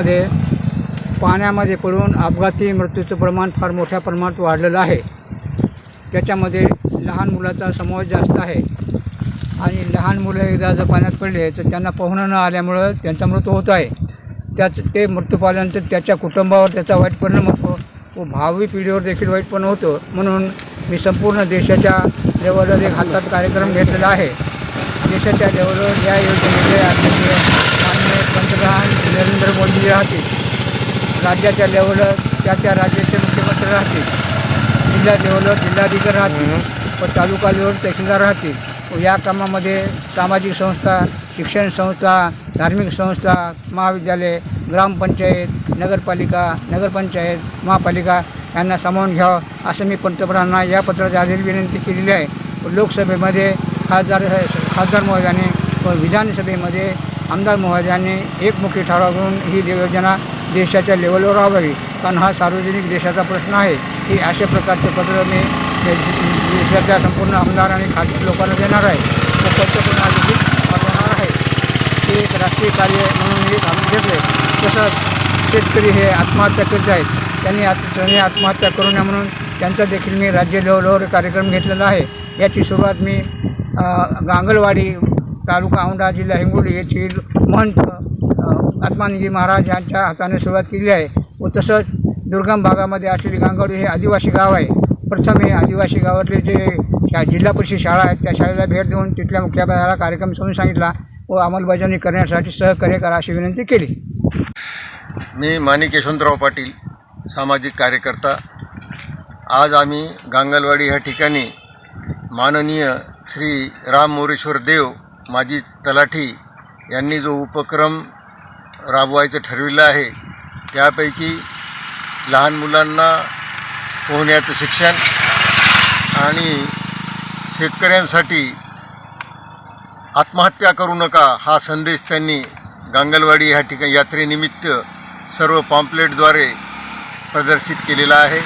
मध्ये पाण्यामध्ये पडून अपघाती मृत्यूचं प्रमाण फार मोठ्या प्रमाणात वाढलेलं आहे. त्याच्यामध्ये लहान मुलाचा समावेश जास्त आहे. आणि लहान मुलं एकदा जर पाण्यात पडले तर त्यांना पोहणं न आल्यामुळं त्यांचा मृत्यू होत आहे. त्याच ते मृत्यू पाहिल्यानंतर त्याच्या कुटुंबावर त्याचा वाईट परिणाम होतो. व भावी पिढीवर देखील वाईट पण होतो. म्हणून मी संपूर्ण देशाच्या लेवलवर एक हातात कार्यक्रम घेतलेला आहे. देशाच्या लेवलवर या योजने आदरणीय माननीय पंतप्रधान मोदी राहतील राज्याच्या लेवलवर त्या त्या राज्याचे मुख्यमंत्री राहतील जिल्हा लेवलवर जिल्हाधिकारी राहतील व तालुका लेवल तहसीलदार राहतील व या कामामध्ये सामाजिक संस्था शिक्षण संस्था धार्मिक संस्था महाविद्यालय ग्रामपंचायत नगरपालिका नगरपंचायत महापालिका यांना सामावून घ्यावं असं मी पंतप्रधानांना या पत्राच्या आधी विनंती केलेली आहे. व लोकसभेमध्ये खासदार खासदार महोदयाने व विधानसभेमध्ये आमदार महोदयांनी एकमुखी ठराव करून ही योजना देशाच्या लेवलवर राहावी कारण हा सार्वजनिक देशाचा प्रश्न आहे. की अशा प्रकारचे पत्र मी देशाच्या संपूर्ण आमदार आणि खासगी लोकांना देणार आहे. व पंतप्रधान आहे. ते एक राष्ट्रीय कार्य म्हणून हे घालून घेतले तसंच शेतकरी हे आत्महत्या करीत आहेत. त्यांनी आत त्यांनी आत्महत्या करू नये म्हणून त्यांचा देखील मी राज्य लेवलवर कार्यक्रम घेतलेला आहे. याची सुरुवात मी गांगलवाडी तालुका औंढा जिल्हा हिंगोली येथील महंत अ, महाराज यांच्या हाताने सुरुवात केली आहे. व तसंच दुर्गम भागामध्ये असलेली गांगवाडी हे आदिवासी गाव आहे. प्रथम हे आदिवासी गावातले जे शा जिल्हा परिषद शाळा आहेत त्या शाळेला भेट देऊन तिथल्या मुख्याध्यापकाला कार्यक्रम समजून सांगितला व अंमलबजावणी करण्यासाठी सहकार्य करा अशी विनंती केली. मी माणिक यशवंतराव पाटील सामाजिक कार्यकर्ता. आज आम्ही गांगलवाडी ह्या ठिकाणी माननीय श्री राम मोरेश्वर देव माजी तलाठी यांनी जो उपक्रम राबवायचं ठरविलं आहे त्यापैकी लहान मुलांना पोहण्याचं शिक्षण आणि शेतकऱ्यांसाठी आत्महत्या करू नका हा संदेश त्यांनी गांगलवाडी ह्या ठिकाणी यात्रेनिमित्त सर्व पॉम्पलेटद्वारे प्रदर्शित केलेला आहे.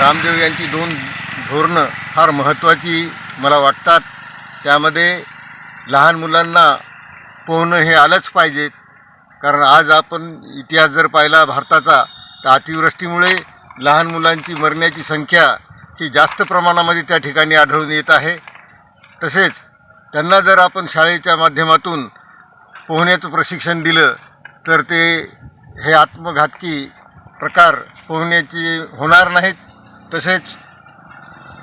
रामदेव यांची दोन धोरणं फार महत्त्वाची मला वाटतात. त्यामध्ये लहान मुलांना पोहणं हे आलंच पाहिजे. कारण आज आपण इतिहास जर पाहिला भारताचा तर अतिवृष्टीमुळे लहान मुलांची मरण्याची संख्या ही जास्त प्रमाणामध्ये त्या ठिकाणी आढळून येत आहे. तसेच त्यांना जर आपण शाळेच्या माध्यमातून पोहण्याचं प्रशिक्षण दिलं तर ते हे आत्मघातकी प्रकार पोहण्याची होणार नाहीत. तसेच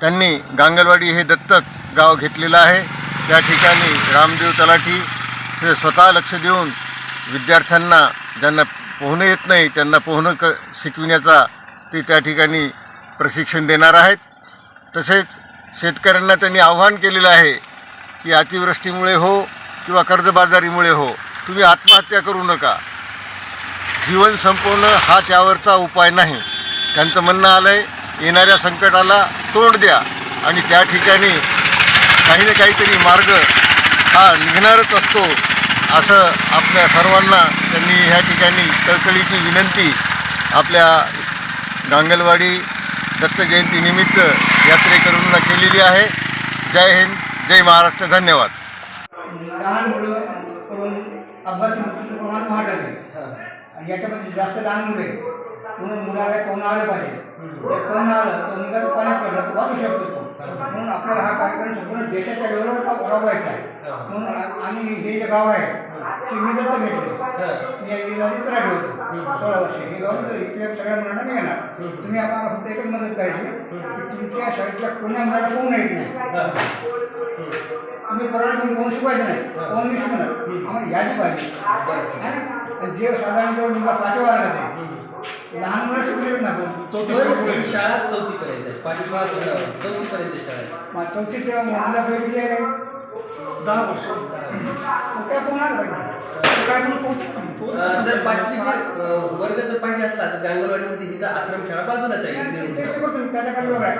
त्यांनी गांगलवाडी हे दत्तक गाव घेतलेलं आहे. त्या ठिकाणी रामदेव तलाठी हे स्वतः लक्ष देऊन विद्यार्थ्यांना ज्यांना पोहणं येत नाही त्यांना पोहणं क शिकविण्याचा ते त्या ठिकाणी प्रशिक्षण देणार आहेत. तसेच शेतकऱ्यांना त्यांनी आव्हान केलेलं आहे की अतिवृष्टीमुळे हो किंवा कर्जबाजारीमुळे हो तुम्ही आत्महत्या करू नका. जीवन संपवणं हा त्यावरचा उपाय नाही. त्यांचं म्हणणं आलं आहे येणाऱ्या संकटाला तोंड द्या आणि त्या ठिकाणी काही ना काहीतरी मार्ग हा निघणारच असतो असं आपल्या सर्वांना त्यांनी ह्या ठिकाणी कळकळीची विनंती आपल्या गांगलवाडी दत्त जयंतीनिमित्त यात्रेकरूंना केलेली आहे. जय हिंद जय महाराष्ट्र धन्यवाद. लहान मुलं करून अपघाती मृत्यूचं प्रमाण वाढलं आणि याच्यामध्ये जास्त लहान मुले म्हणून मुलाला पोहणं आलं पाहिजे? पोहणं आलं तर मुलगा पाण्यात पडला तर वाचू शकतो तो? म्हणून आपल्याला हा कार्यक्रम संपूर्ण देशाच्या लेवलवर का राबवायचा आहे. म्हणून आणि हे जे गाव आहे ते मी दत्त घेतले मी या गावी तराटे होतो सोळा वर्ष. हे गाव तर इथल्या सगळ्या मुलांना मी येणार. तुम्ही आम्हाला फक्त एकच मदत करायची की तुमच्या शाळेतल्या कोण्या मुलाला पोहणं येत नाही? तुम्ही परवाना घेऊन कोण शिकवायचं नाही? कोण मी शिकवणार? आम्हाला यादी पाहिजे. ना? जे साधारण पाचव्या वर्गात आहे लहान मुलं शिकू शकत नाही. कोण. चौथी शाळा चौथी पर्यंत आहे पाचवी चौथी पर्यंत. शाळा आहे मग चौथी तेव्हा मुलाला आहे दहा वर्ष. मग काय पोहणार पाहिजे काय म्हणून पोहतो अं, जर पाचवीचे अं, वर्ग जर पाहिजे असला तर गांगलवाडीमध्ये तिथं आश्रम शाळा बाजूलाच आहे. वेगळं आहे.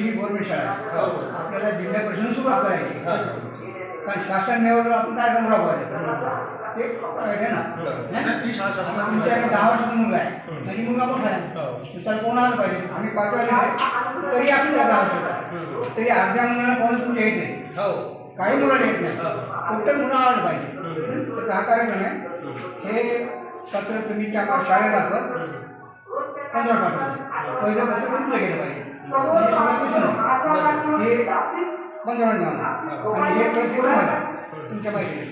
ही गव्हर्नमेंट शाळा. आहे. आपल्याला जिल्ह्यापासून सुरुवात करायची. कारण शासन लेवलवर आपण कार्यक्रम राबवायचे ते आहे ना है? तुमच्याकडे दहा वर्षाचा मुलगा आहे. म्हणजे मुलगा मोठा आहे? त्याला कोण आलं पाहिजे? आम्ही पाच वाजले तरी असू द्या दहा वर्षाचा. तरी अर्ध्या मुलांना कोण तुमच्या येते हो. काही मुलांना येत नाही. फक्त मुलं आलं पाहिजे. तर हा कार्यक्रम आहे. हे पत्र तुम्ही त्या शाळेमार्फत पंधरा पाठवले पहिलं पत्र तुमचं गेलं पाहिजे. म्हणजे सगळं कसं नाही. हे पंधरा आणि हे पैसे तुमच्या पाहिजे